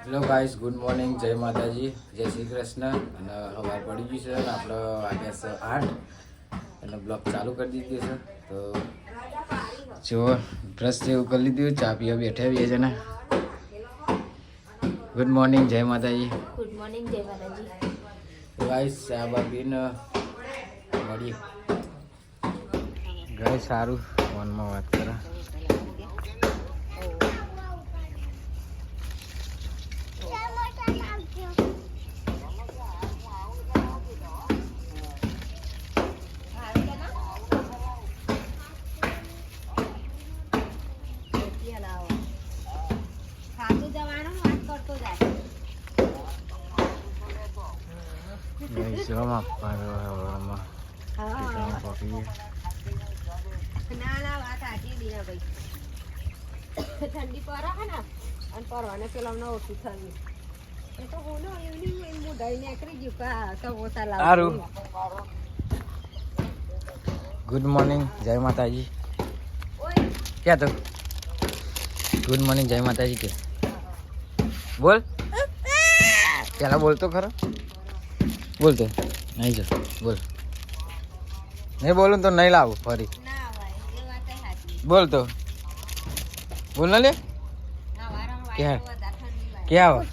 Hello guys good morning જય માતાજી જય શ્રી કૃષ્ણ અને સવાર પડી ગયું છે અને આપણે વાગ્યા છે આઠ. અને બ્લોગ ચાલુ કરી દીધી છે. તો જો બ્રશ જેવું કરી લીધું ચા પીવા બેઠા બી છે ને ગુડ મોર્નિંગ જય માતાજી ગુડ મોર્નિંગ જય માતાજી ગાઈસ ચા બા પીને મળીએ. ગાય સારું ફોનમાં વાત કરે ખાતું જવાનું વાત કરતો જાય ના વાત સાચી દીના ભાઈ ઠંડી પડે છે ને અને પરવાને પેલા હમણાં ઓછું થયું એ તો હું નો એવની એમ મોઢાઈ નીકળી ગયું કા સમોસા લાવ સારું ગુડ મોર્નિંગ જય માતાજી ક્યાં તો ગુડ મોર્નિંગ જય માતાજી કે બોલ પેલા બોલતો ખરો બોલતો નહીં જો બોલ. નહીં બોલું તો નહીં લાવું ફરી. બોલ તો. બોલ ના લે. ક્યાં? ક્યાં આવે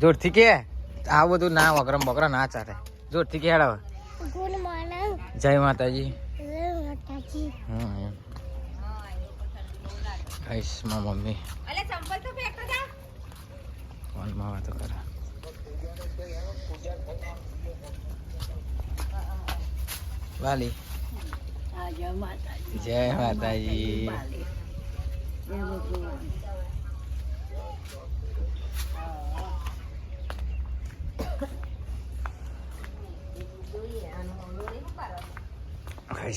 જોરથી કે? આ બધું ના વગરમ બકરા ના ચાલે. જોરથી કે આવે જય માતાજી. આઈશમાં મમ્મી. ફોનમાં વાતો કરે. વાલી. જય માતાજી.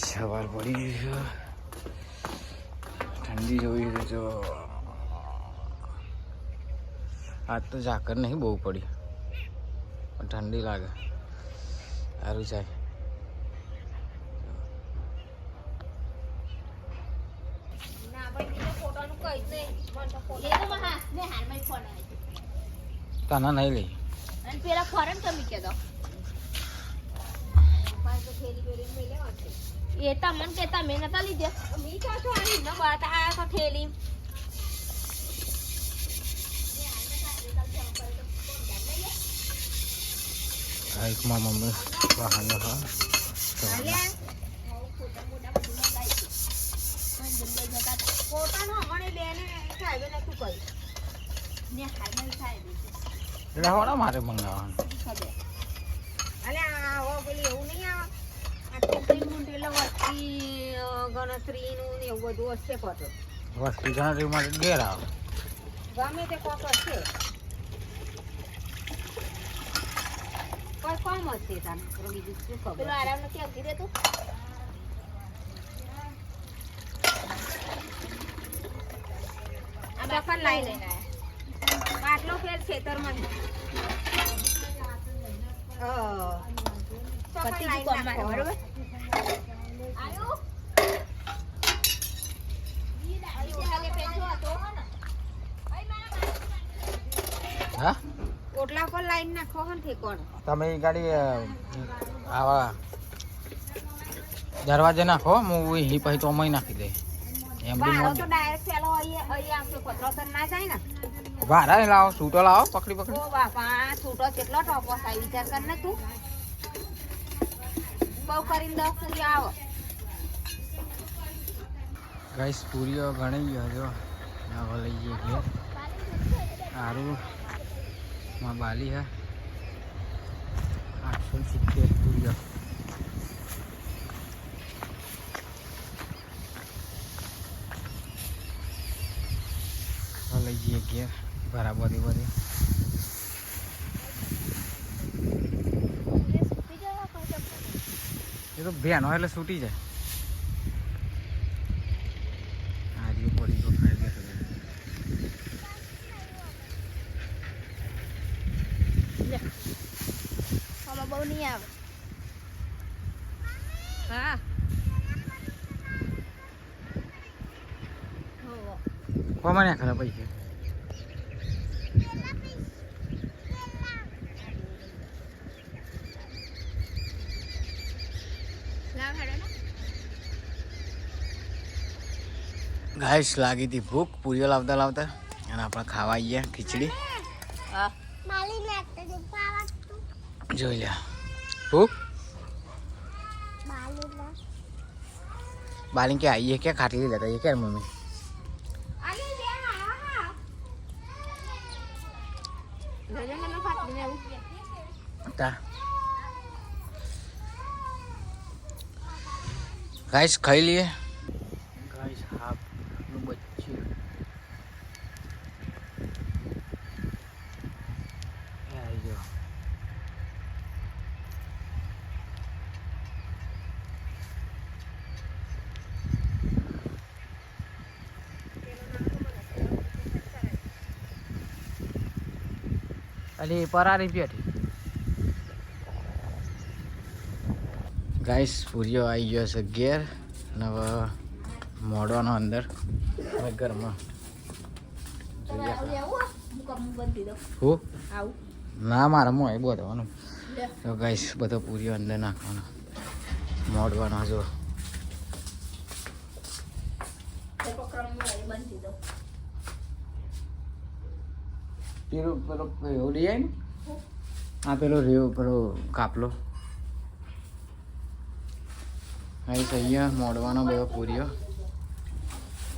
સવાર પડી ઠંડી જોઈ છે જો આજ તો ઝાકર નહીં બહુ પડી. ઠંડી લાગે. સારું છે? તને નહીં લઈ. પેલા ફોરન તમે કહેતો. એ તમને કે તમે નતા લીધે. મી કાશો આની ન બાત આ તો થેલી બાઈકમાં મમ્મી વાહન હા પોતાનો અમારે બેને સાહેબે નતું કહ્યું ને હાઈમે સાહેબે એટલે હોડા મારે મંગાવવાનું ખબર અલે આ હવે પેલી એવું નહીં આવે આ ચૂંટણી મૂંટણી એટલે વસ્તી અ, ગણતરીનું એવું બધું હશે વસ્તી ગણતરી માટે ઘેર આવે ગમે તે કોક હશે કોમ હશે તાન બીજું શું ખબર? પેલો આરામ નથી આવતી રહેતું આ બફર લાઈ લઈને આટલો ફેર ખેતરમાં પતિ કોમ બરોબર આયો હા ઓટલા પર લાઈન નાખો હન ઠેકોણ તમે એ ગાડી આવા દરવાજે નાખો હું હી પછી તો અમે નાખી દે એમ બી ભાડા લાવો સૂટો લાવો પકડી પકડી. ઓ બાપા છૂટો કેટલો ટોપો થાય વિચાર કર ને તું. બહુ કરીને દસ પૂરી આવો. ગાઈસ પૂરીઓ ઘણી ગયો જો હવે લઈ જઈએ ઘેર સારું માં બાલી હે. આઠસો સિત્તેર હવે લઈ જઈએ ઘેર બરાબર બધી એ તો હોય એટલે છૂટી જાય. કોમાને ખરા પૈસા. ગાઈસ લાગી હતી ભૂખ. પૂરીઓ લાવતા લાવતા અને આપણે ખાવા આવીએ ખીચડી. જોઈ લે ભૂખ? બાલી કે આવીએ ક્યાં ખાટલી લેતા ક્યાં મમ્મી? તા. ગાઈસ ખાઈ લઈએ ગાઈસ હાફનું બચ્ચું એ આવી ગયો અલી પરારી પેઠી ગાઈસ પૂર્યો આવી ગયો છે ઘેર અને હવે મોડવાનો અંદર હવે ઘરમાં હું ના મારે મોય બોલવાનું તો ગાઈસ બધો પૂર્યો અંદર નાખવાનો. મોડવાનો જો. પેલું, પેલો એવો લઈ આવી આ પેલો રેવો, પેલો કાપલો. તો અહીંયા મોડવાનો બધો પૂર્યો.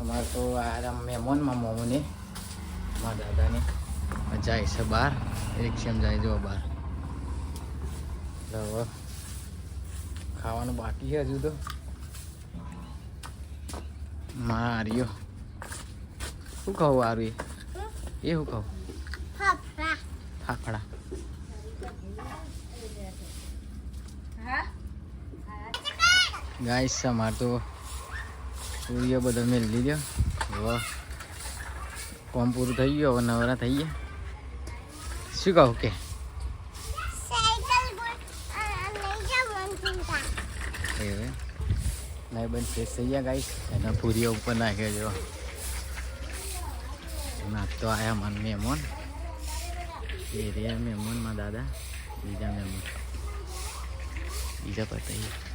અમારે તો આ મહેમાનમાં મોમોને મારા દાદાને જાય છે બહાર. રિક્ષામાં જાય જો બહાર. હવે ખાવાનું બાકી છે હજુ તો. માર્યો શું કહું આરું એ? શું કહું ફાફડા ગાઈસ અમારે તો સૂર્ય બધો મેળ લીધો હવે કોમ પૂરું થઈ ગયું, હવે નવરા થઈ ગયા. શું કહું કે? નહીં બંધ ફ્રેશ થઈ ગયા ગાઈસ એના પૂરીઓ ઉપર નાખ્યો જો. ના તો આયા મન મહેમાન એ રહ્યા મહેમાનમાં દાદા બીજા મહેમાન બીજા પતાઈએ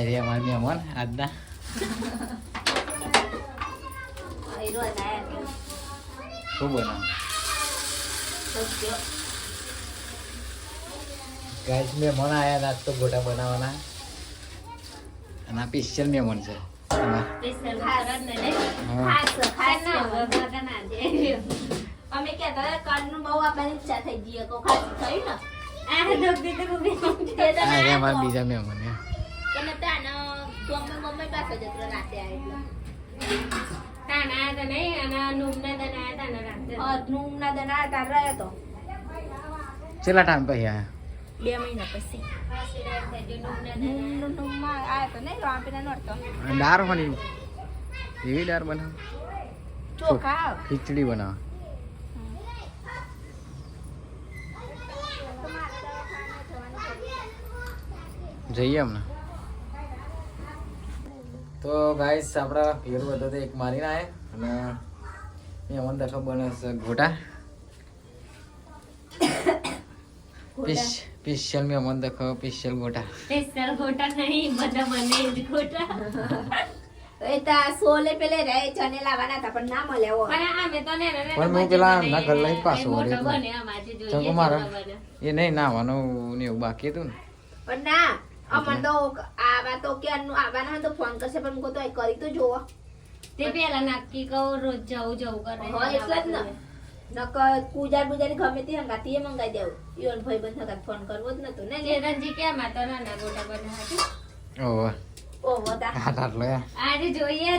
આ રહ્યા મારા મહેમાન આજના શું બનાવ ગાઈસ મહેમાન આવ્યા હતા આજ તો ગોટા બનાવવાના અને આ સ્પેશિયલ મહેમાન છે અમે કહેતા હતા કાનનું બહુ આપવાની ઈચ્છા થઈ ગઈ તો ખાસી થયું ને આ બીજા મહેમાન જતો રાતે નું દના રહ્યો તો. છેલ્લા ટાઈમ પછી આયા? બે મહિના પછી. દાળ હોની એવી દાળ બનાવ? ચોખા ખીચડી બનાવ. જઈએ હમણાં. તો ગાઈસ આપણા પિયર બધો તો એક મારીને આવે અને મહેમાન દખો બને છે ઘોટા. સ્પેશિયલ મેં મન દેખો સ્પેશિયલ ગોટા એ તા સોલે પેલે રહે ચને લાવવાના હતા પણ ના મળ્યા હોય. પણ હું પેલા ના ઘર લઈને પાછો હતો. ચંકો મારા. એ નહીં નાવાનું ને એવું બાકી હતું ને. પણ ના અમર તો આવા તો ક્યારનું આવવાના તો ફોન કરશે પણ તો કરી તો જોવો તે પેલા નક્કી કહો રોજ જવું જવું કરે. હા એટલે જ ને નકર પૂજા બુજારી ગમે તે હંગાતી એ મંગાઈ દેવું. ઈવન ભાઈ બંધ હંગાત ફોન કરવો જ નતો ને ચેતનજી કેમ આ નાના ગોટા ઓહો તા. આજે જોઈએ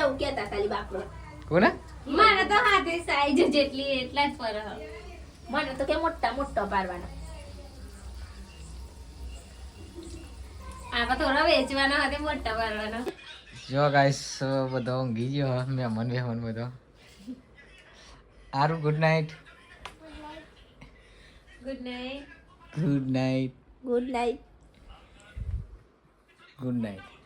એવું કેતા ખાલી બાપડો. કોને? મારે તો હાથે સાઈઝ જેટલી એટલા જ ફરક. મને તો કે મોટા મોટો પાડવાનો. આમાં થોડા વેચવાના હતા મોટા કરવાના જો ગાઈસ બધો ઊંઘી ગયો મહેમાન મહેમાન બધો. આરું good night good night good night good night good night